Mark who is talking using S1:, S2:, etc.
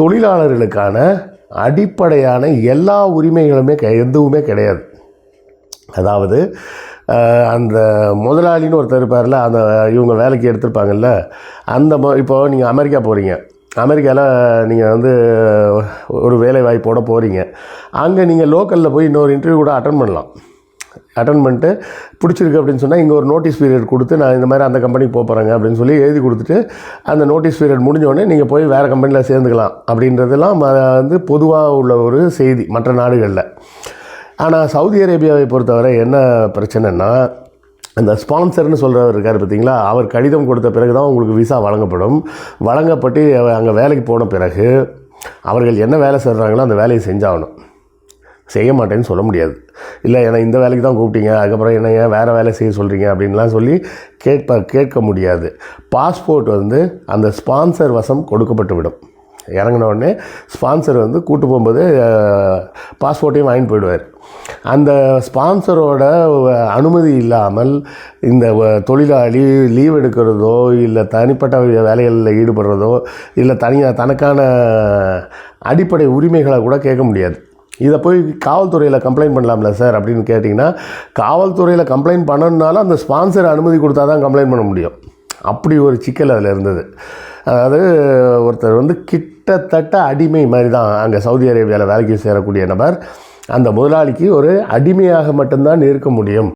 S1: தொழிலாளர்களுக்கான அடிப்படையான எல்லா உரிமைகளுமே கெ- எதுவுமே கிடையாது. அதாவது அந்த முதலாளின்னு ஒருத்தர் இருப்பார்ல அந்த இவங்க வேலைக்கு எடுத்திருப்பாங்கல்ல அந்த மொ இப்போ நீங்கள் அமெரிக்கா போகிறீங்க அமெரிக்காவில் நீங்கள் வந்து ஒரு வேலை வாய்ப்போடு போகிறீங்க அங்கே நீங்கள் லோக்கலில் போய் இன்னொரு இன்டர்வியூ கூட அட்டன் பண்ணலாம். அட்டன் பண்ணிட்டு பிடிச்சிருக்கு அப்படின்னு சொன்னால் இங்கே ஒரு நோட்டீஸ் பீரியட் கொடுத்து நான் இந்த மாதிரி அந்த கம்பெனிக்கு போக போகிறேங்க அப்படின்னு சொல்லி எழுதி கொடுத்துட்டு அந்த நோட்டீஸ் பீரியட் முடிஞ்சோடனே நீங்கள் போய் வேறு கம்பெனியில் சேர்ந்துக்கலாம் அப்படின்றதெல்லாம் ம- வந்து பொதுவாக உள்ள ஒரு செய்தி மற்ற நாடுகளில். ஆனால் சவுதி அரேபியாவை பொறுத்தவரை என்ன பிரச்சனைன்னா அந்த ஸ்பான்சர்னு சொல்கிறவர் இருக்கார் பார்த்தீங்களா அவர் கடிதம் கொடுத்த பிறகு தான் உங்களுக்கு விசா வழங்கப்படும். வழங்கப்பட்டு அங்கே வேலைக்கு போன பிறகு அவர்கள் என்ன வேலை செய்கிறாங்களோ அந்த வேலையை செஞ்சாகணும். செய்ய மாட்டேன்னு சொல்ல முடியாது. இல்லை என்னை இந்த வேலைக்கு தான் கூப்பிட்டீங்க. அதுக்கப்புறம் என்ன ஏன் வேறு வேலை செய்ய சொல்கிறீங்க அப்படின்லாம் சொல்லி கேட்ப கேட்க முடியாது. பாஸ்போர்ட் வந்து அந்த ஸ்பான்சர் வசம் கொடுக்கப்பட்டு விடும். இறங்கின உடனே ஸ்பான்சர் வந்து கூட்டு போகும்போது பாஸ்போர்ட்டையும் வாங்கிட்டு போயிடுவார். அந்த ஸ்பான்சரோட அனுமதி இல்லாமல் இந்த தொழிலாளி லீவ் எடுக்கிறதோ இல்லை தனிப்பட்ட வேலைகளில் ஈடுபடுறதோ இல்லை தனியாக தனக்கான அடிப்படை உரிமைகளை கூட கேட்க முடியாது. இதை போய் காவல்துறையில் கம்ப்ளைண்ட் பண்ணலாம்ல சார் அப்படின்னு கேட்டிங்கன்னா காவல்துறையில் கம்ப்ளைண்ட் பண்ணணுனாலும் அந்த ஸ்பான்சர் அனுமதி கொடுத்தா தான் கம்ப்ளைண்ட் பண்ண முடியும். அப்படி ஒரு சிக்கல் அதில் இருந்தது. அதாவது ஒருத்தர் வந்து கிட்டத்தட்ட அடிமை மாதிரி தான் அங்கே சவுதி அரேபியாவில் வேலைக்கு சேரக்கூடிய நபர் அந்த முதலாளிக்கு ஒரு அடிமையாக மட்டும்தான் இருக்க முடியும்.